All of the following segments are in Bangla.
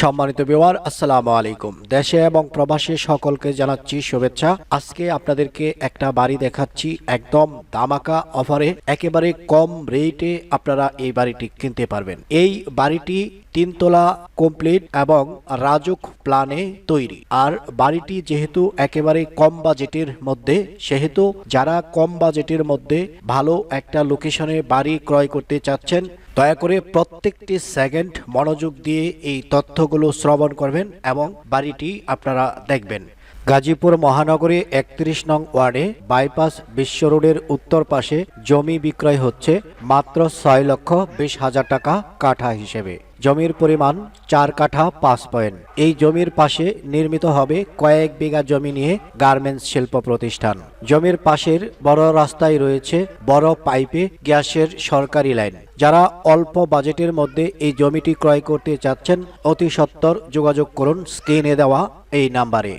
সম্মানিত বিওয়ার আসসালামু আলাইকুম। দেশে এবং প্রবাসী সকলকে জানাচ্ছি শুভেচ্ছা। আজকে আপনাদেরকে একটা বাড়ি দেখাচ্ছি, একদম দামাকা অফারে একেবারে কম রেটে আপনারা এই বাড়িটি কিনতে পারবেন। এই বাড়িটি তিনতলা কমপ্লিট এবং রাজুক প্ল্যানে তৈরি। আর বাড়িটি যেহেতু একেবারে কম বাজেটের মধ্যে, সেহেতু যারা কম বাজেটের মধ্যে ভালো একটা লোকেশনে বাড়ি ক্রয় করতে চাচ্ছেন দয়া করে প্রত্যেকটি সেকেন্ড মনোযোগ দিয়ে এই তথ্যগুলো শ্রবণ করবেন এবং বাড়িটি আপনারা দেখবেন। গাজীপুর মহানগরে একত্রিশ নং ওয়ার্ডে বাইপাস বিশ্ব রোডের উত্তর পাশে জমি বিক্রয় হচ্ছে মাত্র ছয় লক্ষ বিশ হাজার টাকা কাঠা হিসেবে। জমির পরিমাণ চার কাঠা পাঁচ পয়েন্ট। এই জমির পাশে নির্মিত হবে কয়েক বিঘা জমি নিয়ে গার্মেন্টস শিল্প প্রতিষ্ঠান। জমির পাশের বড় রাস্তায় রয়েছে বড় পাইপে গ্যাসের সরকারি লাইন। যারা অল্প বাজেটের মধ্যে এই জমিটি ক্রয় করতে চাচ্ছেন, অতি সত্বর যোগাযোগ করুন স্ক্রিনে দেওয়া এই নাম্বারে।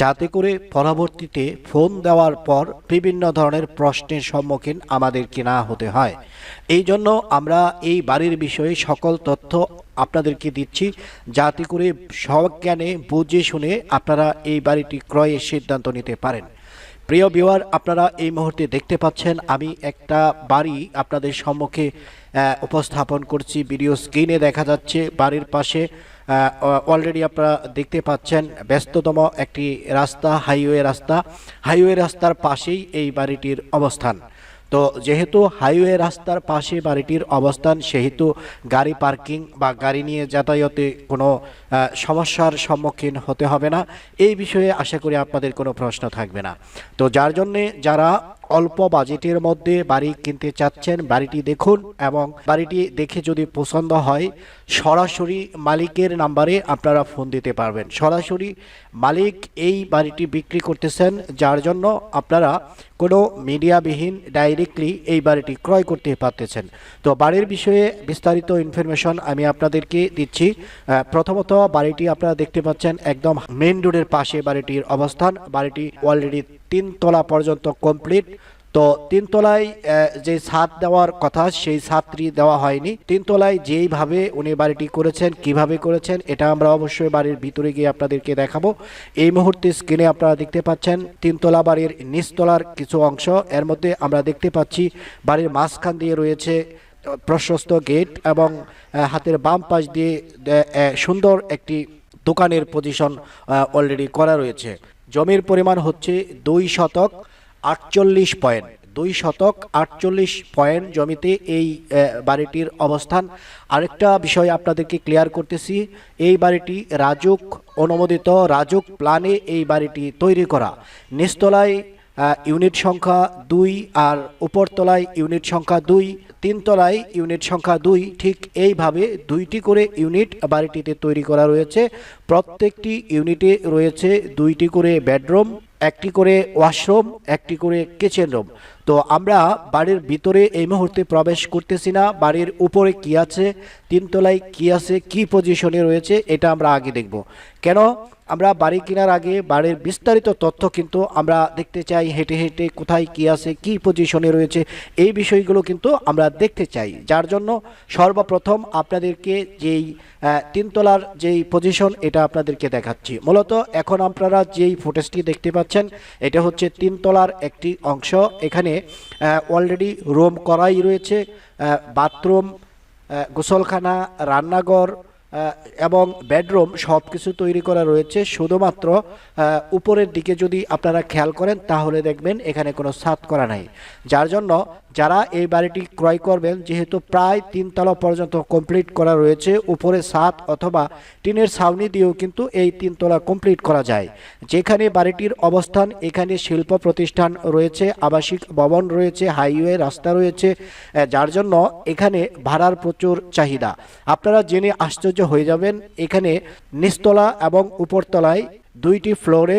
যাতে করে পরবর্তীতে ফোন দেওয়ার পর বিভিন্ন ধরনের প্রশ্নের সম্মুখীন আমাদেরকে না হতে হয়। এই জন্য আমরা এই বাড়ির বিষয়ে সকল তথ্য আপনাদেরকে দিচ্ছি, যাতে করে সজ্ঞানে বুঝে শুনে আপনারা এই বাড়িটি ক্রয়ের সিদ্ধান্ত নিতে পারেন। প্রিয় বিওয়ার আপনারা এই মুহূর্তে দেখতে পাচ্ছেন, আমি একটা বাড়ি আপনাদের সম্মুখে উপস্থাপন করছি। ভিডিও স্ক্রিনে দেখা যাচ্ছে, বাড়ির পাশে অলরেডি আপনারা দেখতে পাচ্ছেন, ব্যস্ততম একটি রাস্তা হাইওয়ে রাস্তা। হাইওয়ে রাস্তার পাশেই এই বাড়িটির অবস্থান। তো যেহেতু হাইওয়ে রাস্তার পাশে বাড়িটির অবস্থান, সেহেতু গাড়ি পার্কিং বা গাড়ি নিয়ে যাতায়াতে কোনো সমস্যার সম্মুখীন হতে হবে না। এই বিষয়ে আশা করি আপনাদের কোনো প্রশ্ন থাকবে না। তো যার জন্যে যারা অল্প বাজেটের মধ্যে বাড়ি কিনতে চাচ্ছেন। বাড়িটি দেখুন এবং বাড়িটি দেখে যদি পছন্দ হয়, সরাসরি মালিকের নাম্বারে আপনারা ফোন দিতে পারবেন। সরাসরি মালিক এই বাড়িটি বিক্রি করতেছেন, যার জন্য আপনারা কোনো মিডিয়াবিহীন ডাইরেক্টলি এই বাড়িটি ক্রয় করতে পারতেছেন। তো বাড়ির বিষয়ে বিস্তারিত ইনফরমেশন আমি আপনাদেরকে দিচ্ছি। প্রথমত বাড়িটি আপনারা দেখতে পাচ্ছেন একদম মেন রোডের পাশে বাড়িটির অবস্থান। বাড়িটি অলরেডি তিন তলা পর্যন্ত কমপ্লিট। তো তিনতলায় যে ছাদ দেওয়ার কথা, সেই ছাদটি দেওয়া হয়নি। তিনতলায় যেইভাবে উনি বাড়িটি করেছেন, কীভাবে করেছেন, এটা আমরা অবশ্যই বাড়ির ভিতরে গিয়ে আপনাদেরকে দেখাবো। এই মুহূর্তে স্ক্রিনে আপনারা দেখতে পাচ্ছেন তিনতলা বাড়ির নিচতলার কিছু অংশ। এর মধ্যে আমরা দেখতে পাচ্ছি বাড়ির মাঝখান দিয়ে রয়েছে প্রশস্ত গেট এবং হাতের বাম পাশ দিয়ে সুন্দর একটি দোকানের পজিশন অলরেডি করা রয়েছে। জমির পরিমাণ হচ্ছে দুই শতক আটচল্লিশ পয়েন্ট। দুই শতক আটচল্লিশ পয়েন্ট জমিতে এই বাড়িটির অবস্থান। আরেকটা বিষয় আপনাদেরকে ক্লিয়ার করতেছি এই বাড়িটি রাজুক অনুমোদিত রাজুক প্ল্যানে এই বাড়িটি তৈরি করা। নিচতলায় আহ, ইউনিট সংখ্যা দুই আর উপরতলায় ইউনিট সংখ্যা দুই, তিনতলায় ইউনিট সংখ্যা দুই, ঠিক এইভাবে দুইটি করে ইউনিট বাড়িটিতে তৈরি করা রয়েছে। প্রত্যেকটি ইউনিটে রয়েছে দুইটি করে বেডরুম একটি করে ওয়াশরুম, একটি করে কিচেন রুম তো আমরা বাড়ির ভিতরে এই মুহূর্তে প্রবেশ করতেছি না। বাড়ির উপরে কি আছে, তিনতলায় কি আছে, কি পজিশনে রয়েছে, এটা আমরা আগে দেখব। কেন? আমরা বাড়ি কেনার আগে বাড়ির বিস্তারিত তথ্য কিন্তু আমরা দেখতে চাই, হেঁটে হেঁটে কোথায় কি আছে, কি পজিশনে রয়েছে, এই বিষয়গুলো কিন্তু আমরা দেখতে চাই। যার জন্য সর্বপ্রথম আপনাদেরকে যেই তিনতলার যেই পজিশন এটা আপনাদেরকে দেখাচ্ছি। মূলত এখন আপনারা যেই ফুটেজটি দেখতে পাচ্ছেন এটা হচ্ছে তিনতলার একটি অংশ। এখানে অলরেডি রুম করাই রয়েছে। বাথরুম গোসলখানা, রান্নাঘর এবং বেডরুম সব কিছু তৈরি করা রয়েছে। শুধুমাত্র উপরের দিকে যদি আপনারা খেয়াল করেন, তাহলে দেখবেন এখানে কোনো ছাদ করা নাই। যার জন্য যারা এই বাড়িটি ক্রয় করবেন, যেহেতু প্রায় তিনতলা পর্যন্ত কমপ্লিট করা রয়েছে, উপরে ছাদ অথবা টিনের ছাউনি দিয়েও কিন্তু এই তিনতলা কমপ্লিট করা যায়। যেখানে বাড়িটির অবস্থান, এখানে শিল্প প্রতিষ্ঠান রয়েছে, আবাসিক ভবন রয়েছে, হাইওয়ে রাস্তা রয়েছে যার জন্য এখানে ভাড়ার প্রচুর চাহিদা। আপনারা জেনে আশ্চর্য হয়ে যাবেন, এখানে নিচতলা এবং উপরতলায় দুইটি ফ্লোরে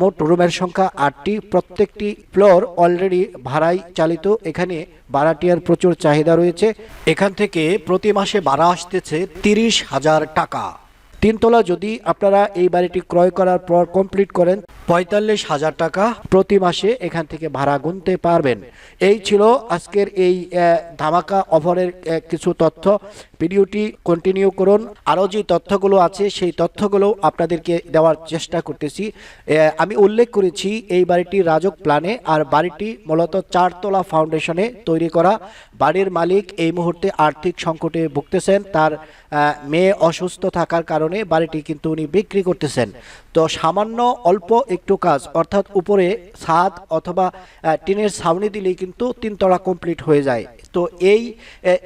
মোট রুমের সংখ্যা আটটি। প্রত্যেকটি ফ্লোর অলরেডি ভাড়াই চালিত। এখানে ভাড়াটিয়ার প্রচুর চাহিদা রয়েছে। এখান থেকে প্রতি মাসে ভাড়া আসতেছে তিরিশ হাজার টাকা। তিনতলা যদি আপনারা এই বাড়িটি ক্রয় করার পর কমপ্লিট করেন, পঁয়তাল্লিশ হাজার টাকা প্রতি মাসে এখান থেকে ভাড়া গুনতে পারবেন। এই ছিল আজকের এই ধামাকা অফারের কিছু তথ্য। ভিডিওটি কন্টিনিউ করুন। আরও যে তথ্যগুলো আছে, সেই তথ্যগুলো আপনাদেরকে দেওয়ার চেষ্টা করতেছি। আমি উল্লেখ করেছি এই বাড়িটি রাজক প্ল্যানে আর বাড়িটি মূলত চারতলা ফাউন্ডেশনে তৈরি করা। বাড়ির মালিক এই মুহূর্তে আর্থিক সংকটে ভুগতেছেন। তার মেয়ে অসুস্থ থাকার কারণে বাড়িটি কিন্তু উনি বিক্রি করতেছেন। তো সামান্য অল্প একটু কাজ, অর্থাৎ উপরে ছাদ অথবা টিনের ছাউনি দিলেই কিন্তু তিনতলা কমপ্লিট হয়ে যায়। তো এই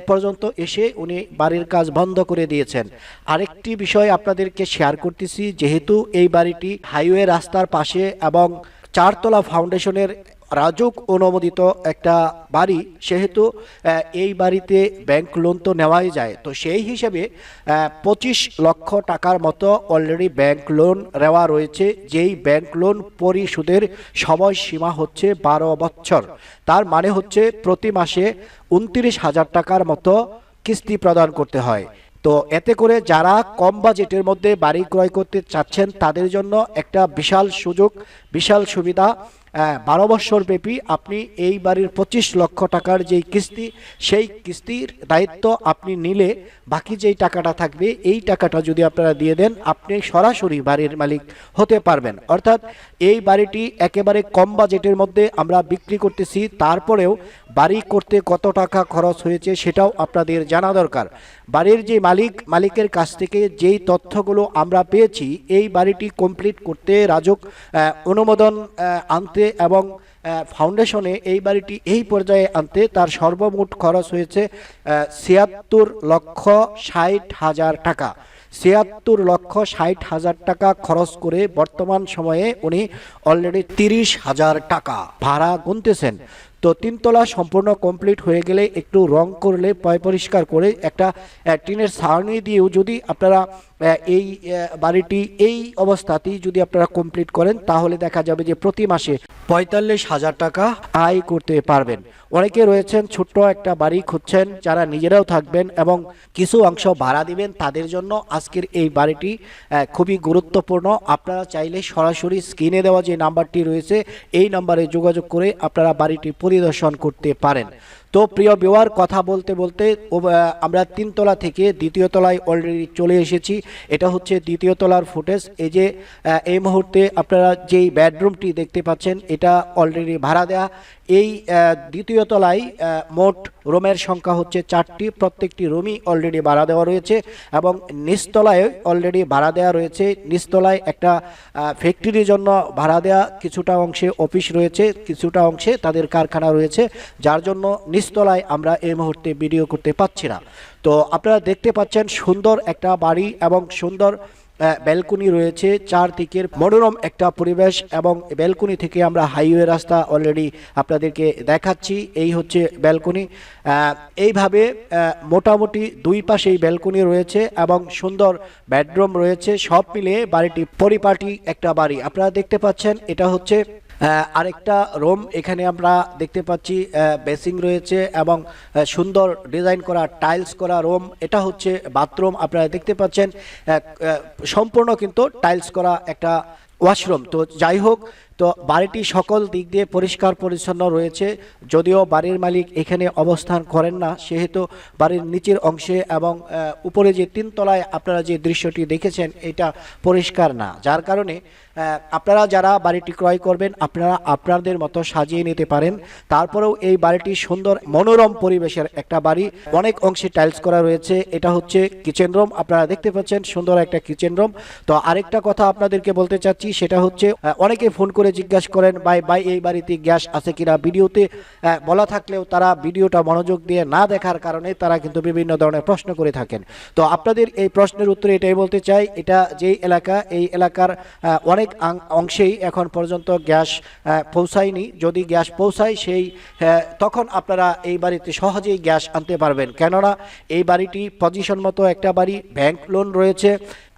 পর্যন্ত এসে উনি বাড়ির কাজ বন্ধ করে দিয়েছেন। আরেকটি বিষয় আপনাদেরকে শেয়ার করতেছি, যেহেতু এই বাড়িটি হাইওয়ে রাস্তার পাশে এবং চারতলা ফাউন্ডেশনের রাজুক অনুমোদিত একটা বাড়ি, সেহেতু এই বাড়িতে ব্যাংক লোন তো নেওয়াই যায়। তো সেই হিসেবে পঁচিশ লক্ষ টাকার মতো অলরেডি ব্যাংক লোন নেওয়া রয়েছে, যেই ব্যাংক লোন পরিশোধের সময়সীমা হচ্ছে বারো বছর। তার মানে হচ্ছে প্রতি মাসে উনত্রিশ হাজার টাকার মতো কিস্তি প্রদান করতে হয়। তো এতে করে যারা কম বাজেটের মধ্যে বাড়ি ক্রয় করতে চাচ্ছেন, তাদের জন্য একটা বিশাল সুযোগ বিশাল সুবিধা বারো বছর ব্যাপী আপনি এই বাড়ির পঁচিশ লক্ষ টাকার যেই কিস্তি, সেই কিস্তির দায়িত্ব আপনি নিলে বাকি যেই টাকাটা থাকবে, এই টাকাটা যদি আপনারা দিয়ে দেন, আপনি সরাসরি বাড়ির মালিক হতে পারবেন। অর্থাৎ এই বাড়িটি একেবারে কম বাজেটের মধ্যে আমরা বিক্রি করতেছি, তারপরেও বাড়ি করতে কত টাকা খরচ হয়েছে সেটাও আপনাদের জানা দরকার। বাড়ির যে মালিক, মালিকের কাছ থেকে যেই তথ্যগুলো আমরা পেয়েছি, এই বাড়িটি কমপ্লিট করতে রাজক অনুমোদন আনতে এবং ফাউন্ডেশনে এই বাড়িটি এই পর্যায়ে আনতে তার সর্বমোট খরচ হয়েছে ছিয়াত্তর লক্ষ ষাট হাজার টাকা। ছিয়াত্তর লক্ষ ষাট হাজার টাকা খরচ করে বর্তমান সময়ে উনি অলরেডি তিরিশ হাজার টাকা ভাড়া গুনতেছেন। তো তিনতলা সম্পূর্ণ কমপ্লিট হয়ে গেলে একটু রং করলে পয় পরিষ্কার করে একটা টিনের ছাউনি দিয়েও যদি আপনারা এই বাড়িটি এই অবস্থাতেই যদি আপনারা কমপ্লিট করেন, তাহলে দেখা যাবে যে প্রতি মাসে পঁয়তাল্লিশ হাজার টাকা আয় করতে পারবেন। অনেকে রয়েছেন, ছোট্ট একটা বাড়ি খুঁজছেন, যারা নিজেরাও থাকবেন এবং কিছু অংশ ভাড়া দিবেন, তাদের জন্য আজকের এই বাড়িটি খুবই গুরুত্বপূর্ণ। আপনারা চাইলে সরাসরি স্ক্রিনে দেওয়া যে নাম্বারটি রয়েছে, এই নাম্বারে যোগাযোগ করে আপনারা বাড়িটি পরিদর্শন করতে পারেন। তো প্রিয় বিওয়ার কথা বলতে বলতে আমরা তিনতলা থেকে দ্বিতীয় তলায় অলরেডি চলে এসেছি। এটা হচ্ছে দ্বিতীয় তলার ফুটেজ এই যে এই মুহূর্তে আপনারা যেই বেডরুমটি দেখতে পাচ্ছেন, এটা অলরেডি ভাড়া দেয়া। এই দ্বিতীয় তলায় মোট রুমের সংখ্যা হচ্ছে চারটি। প্রত্যেকটি রুমই অলরেডি ভাড়া দেওয়া রয়েছে এবং নিচতলায় অলরেডি ভাড়া দেওয়া রয়েছে। নিচতলায় একটা ফ্যাক্টরির জন্য ভাড়া দেওয়া কিছুটা অংশে অফিস রয়েছে, কিছুটা অংশে তাদের কারখানা রয়েছে। যার জন্য নিচতলায় আমরা এই মুহূর্তে ভিডিও করতে পাচ্ছি না। তো আপনারা দেখতে পাচ্ছেন সুন্দর একটা বাড়ি এবং সুন্দর ব্যালকনি রয়েছে। চারদিকের মনোরম একটা পরিবেশ এবং ব্যালকনি থেকে আমরা হাইওয়ে রাস্তা অলরেডি আপনাদেরকে দেখাচ্ছি। এই হচ্ছে ব্যালকনি এইভাবে মোটামুটি দুই পাশেই ব্যালকনি রয়েছে এবং সুন্দর বেডরুম রয়েছে। সব মিলিয়ে বাড়িটি পরিপাটি একটা বাড়ি। আপনারা দেখতে পাচ্ছেন, এটা হচ্ছে আরেকটা রুম এখানে আমরা দেখতে পাচ্ছি বেসিং রয়েছে এবং সুন্দর ডিজাইন করা, টাইলস করা রুম। এটা হচ্ছে বাথরুম। আপনারা দেখতে পাচ্ছেন সম্পূর্ণ কিন্তু টাইলস করা একটা ওয়াশরুম। তো যাই হোক, তো বাড়িটি সকল দিক দিয়ে পরিষ্কার পরিচ্ছন্ন রয়েছে। যদিও বাড়ির মালিক এখানে অবস্থান করেন না, সেহেতু বাড়ির নিচের অংশে এবং উপরে যে তিনতলায় আপনারা যে দৃশ্যটি দেখেছেন, এটা পরিষ্কার না। যার কারণে আপনারা যারা বাড়িটি ক্রয় করবেন, আপনারা আপনাদের মতো সাজিয়ে নিতে পারেন। তারপরেও এই বাড়িটি সুন্দর, মনোরম পরিবেশের একটা বাড়ি। অনেক অংশে টাইলস করা রয়েছে। এটা হচ্ছে কিচেন রুম। আপনারা দেখতে পাচ্ছেন সুন্দর একটা কিচেন রুম। তো আরেকটা কথা আপনাদেরকে বলতে চাচ্ছি সেটা হচ্ছে অনেকে ফোন করে জিজ্ঞাসা করেন, ভাই ভাই, এই বাড়িতে গ্যাস আছে কিনা? ভিডিওতে বলা থাকলেও তারা ভিডিওটা মনোযোগ দিয়ে না দেখার কারণে তারা কিন্তু বিভিন্ন ধরনের প্রশ্ন করে থাকেন। তো আপনাদের এই প্রশ্নের উত্তরে এটাই বলতে চাই, এটা যেই এলাকা, এই এলাকার অনেক অংশেই এখন পর্যন্ত গ্যাস পৌঁছায়নি। যদি গ্যাস পৌঁছায়, সেই তখন আপনারা এই বাড়িতে সহজেই গ্যাস আনতে পারবেন। কেননা, এই বাড়িটি পজিশন মতো একটা বাড়ি, ব্যাংক লোন রয়েছে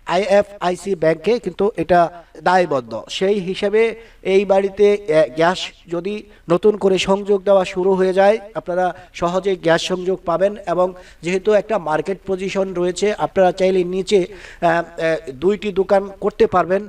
আইএফআইসি ব্যাংকে কিন্তু এটা দায়বদ্ধ। সেই হিসেবে এই বাড়িতে গ্যাস যদি নতুন করে সংযোগ দেওয়া শুরু হয়ে যায়, আপনারা সহজে গ্যাস সংযোগ পাবেন এবং যেহেতু একটা মার্কেট পজিশন রয়েছে, আপনারা চাইলে নিচে দুইটি দোকান করতে পারবেন।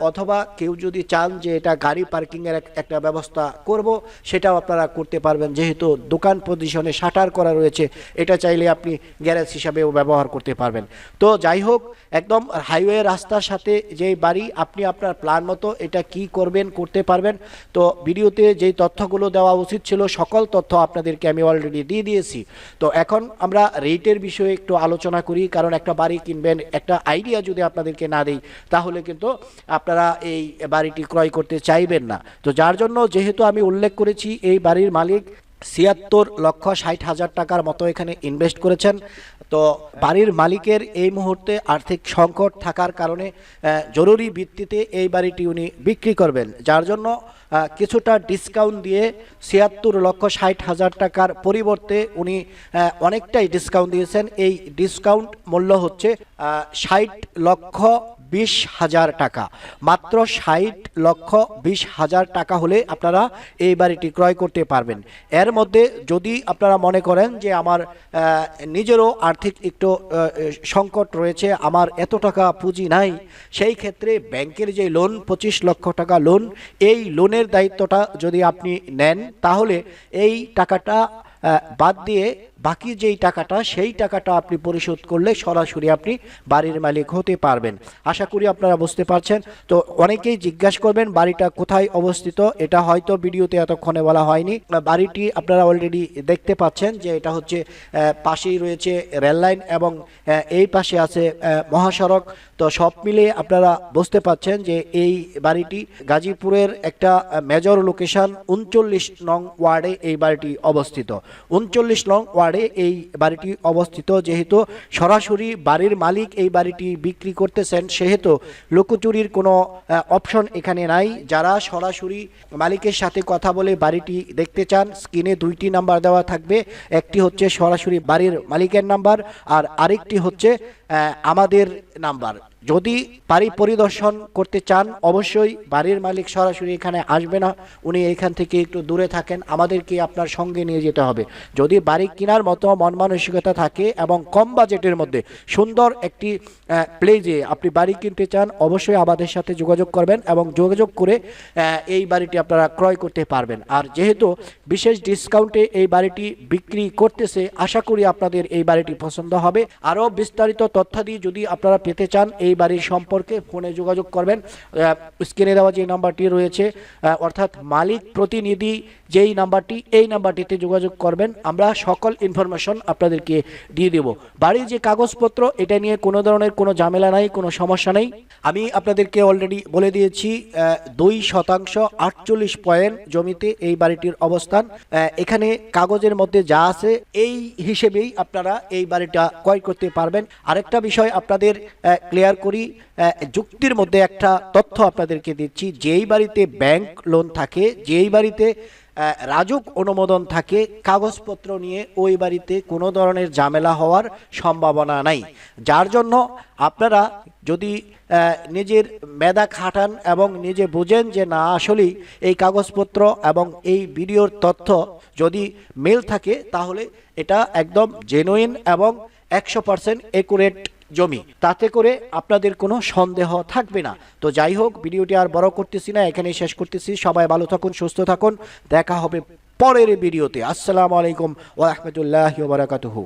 অথবা কেউ যদি চান যে এটা গাড়ি পার্কিংয়ের এক- একটা ব্যবস্থা করব, সেটাও আপনারা করতে পারবেন। যেহেতু দোকান পজিশনে শাটার করা রয়েছে, এটা চাইলে আপনি গ্যারেজ হিসাবেও ব্যবহার করতে পারবেন। তো যাই হোক, একদম হাইওয়ে রাস্তার সাথে যেই বাড়ি, আপনি আপনার প্ল্যান মতো এটা কি করবেন, করতে পারবেন। তো ভিডিওতে যেই তথ্যগুলো দেওয়া উচিত ছিল, সকল তথ্য আপনাদেরকে আমি অলরেডি দিয়ে দিয়েছি। তো এখন আমরা রেটের বিষয়ে একটু আলোচনা করি, কারণ একটা বাড়ি কিনবেন, একটা আইডিয়া যদি আপনাদেরকে না দিই, তাহলে কিন্তু আপনারা এই বাড়িটি ক্রয় করতে চাইবেন না। তো যার জন্য যেহেতু আমি উল্লেখ করেছি, এই বাড়ির মালিক ছিয়াত্তর লক্ষ ষাট হাজার টাকার মতো এখানে ইনভেস্ট করেছেন। তো বাড়ির মালিকের এই মুহূর্তে আর্থিক সংকট থাকার কারণে জরুরি ভিত্তিতে এই বাড়িটি উনি বিক্রি করবেন। যার জন্য কিছুটা ডিসকাউন্ট দিয়ে ছিয়াত্তর লক্ষ ষাট হাজার টাকার পরিবর্তে উনি অনেকটাই ডিসকাউন্ট দিয়েছেন। এই ডিসকাউন্ট মূল্য হচ্ছে ষাট লক্ষ বিশ হাজার টাকা। মাত্র ষাট লক্ষ বিশ হাজার টাকা হলে আপনারা এই বাড়িটি ক্রয় করতে পারবেন। এর মধ্যে যদি আপনারা মনে করেন যে আমার নিজেরও আর্থিক একটু সংকট রয়েছে, আমার এত টাকা পুঁজি নাই, সেই ক্ষেত্রে ব্যাংকের যে লোন পঁচিশ লক্ষ টাকা লোন এই লোনের দায়িত্বটা যদি আপনি নেন তাহলে এই টাকাটা বাদ দিয়ে বাকি যেই টাকাটা, সেই টাকাটা আপনি পরিশোধ করলে সরাসরি আপনি বাড়ির মালিক হতে পারবেন। আশা করি আপনারা বুঝতে পারছেন। তো অনেকেই জিজ্ঞাসা করবেন, বাড়িটা কোথায় অবস্থিত? এটা হয়তো ভিডিওতে এতক্ষণে বলা হয়নি। বাড়িটি আপনারা অলরেডি দেখতে পাচ্ছেন যে এটা হচ্ছে পাশেই রয়েছে রেল লাইন এবং এই পাশে আছে মহাসড়ক। তো সব মিলিয়ে আপনারা বুঝতে পাচ্ছেন যে এই বাড়িটি গাজীপুরের একটা মেজর লোকেশন উনচল্লিশ নং ওয়ার্ডে এই বাড়িটি অবস্থিত। উনচল্লিশ নং ওয়ার্ডে এই বাড়িটি অবস্থিত। যেহেতু সরাসরি বাড়ির মালিক এই বাড়িটি বিক্রি করতেছেন, সেহেতু লুকোচুরির কোনো অপশন এখানে নাই। যারা সরাসরি মালিকের সাথে কথা বলে বাড়িটি দেখতে চান, স্ক্রিনে দুইটি নাম্বার দেওয়া থাকবে। একটি হচ্ছে সরাসরি বাড়ির মালিকের নাম্বার আর আরেকটি হচ্ছে আমাদের নাম্বার। যদি বাড়ি পরিদর্শন করতে চান, অবশ্যই বাড়ির মালিক সরাসরি এখানে আসবে না। উনি এখান থেকে একটু দূরে থাকেন, আমাদেরকে আপনার সঙ্গে নিয়ে যেতে হবে। যদি বাড়ি কেনার মতো মন মানসিকতা থাকে এবং কম বাজেটের মধ্যে সুন্দর একটি প্লেজে আপনি বাড়ি কিনতে চান, অবশ্যই আমাদের সাথে যোগাযোগ করবেন এবং যোগাযোগ করে এই বাড়িটি আপনারা ক্রয় করতে পারবেন। আর যেহেতু বিশেষ ডিসকাউন্টে এই বাড়িটি বিক্রি করতেছে, আশা করি আপনাদের এই বাড়িটি পছন্দ হবে। আরও বিস্তারিত তথ্যাদি যদি আপনারা পেতে চান, এই বাড়ির সম্পর্কে ফোনে যোগাযোগ করবেন। স্ক্রিনে দেওয়া যে নাম্বারটি রয়েছে অর্থাৎ মালিক প্রতিনিধি যেই নাম্বারটি, এই নাম্বারটিতে যোগাযোগ করবেন। আমরা সকল ইনফরমেশন আপনাদেরকে দিয়ে দেব। বাড়ির যে কাগজপত্র, এটা নিয়ে কোনো ধরনের কোনো ঝামেলা নাই, কোনো সমস্যা নেই। আমি আপনাদেরকে অলরেডি বলে দিয়েছি দুই শতাংশ আটচল্লিশ পয়েন্ট জমিতে এই বাড়িটির অবস্থান। এখানে কাগজের মধ্যে যা আছে, এই হিসেবেই আপনারা এই বাড়িটা ক্রয় করতে পারবেন। আরেকটা বিষয় আপনাদের ক্লিয়ার করি যুক্তির মধ্যে একটা তথ্য আপনাদেরকে দিচ্ছি। যেই বাড়িতে ব্যাংক লোন থাকে, যেই বাড়িতে রাজুক অনুমোদন থাকে, কাগজপত্র নিয়ে ওই বাড়িতে কোনো ধরনের ঝামেলা হওয়ার সম্ভাবনা নাই। যার জন্য আপনারা যদি নিজের মেধা খাটান এবং নিজে বুঝেন যে না, আসলেই এই কাগজপত্র এবং এই ভিডিওর তথ্য যদি মিল থাকে, তাহলে এটা একদম জেনুইন এবং একশো পার্সেন্ট একুরেট জমি। তাতে করে আপনাদের কোনো সন্দেহ থাকবে না। তো যাই হোক, ভিডিওটি আর বড় করতেছি না, এখানেই শেষ করতেছি। সবাই ভালো থাকুন, সুস্থ থাকুন। দেখা হবে পরের ভিডিওতে। আসসালামু আলাইকুম ওয়া রাহমাতুল্লাহি ওয়া বারাকাতুহু।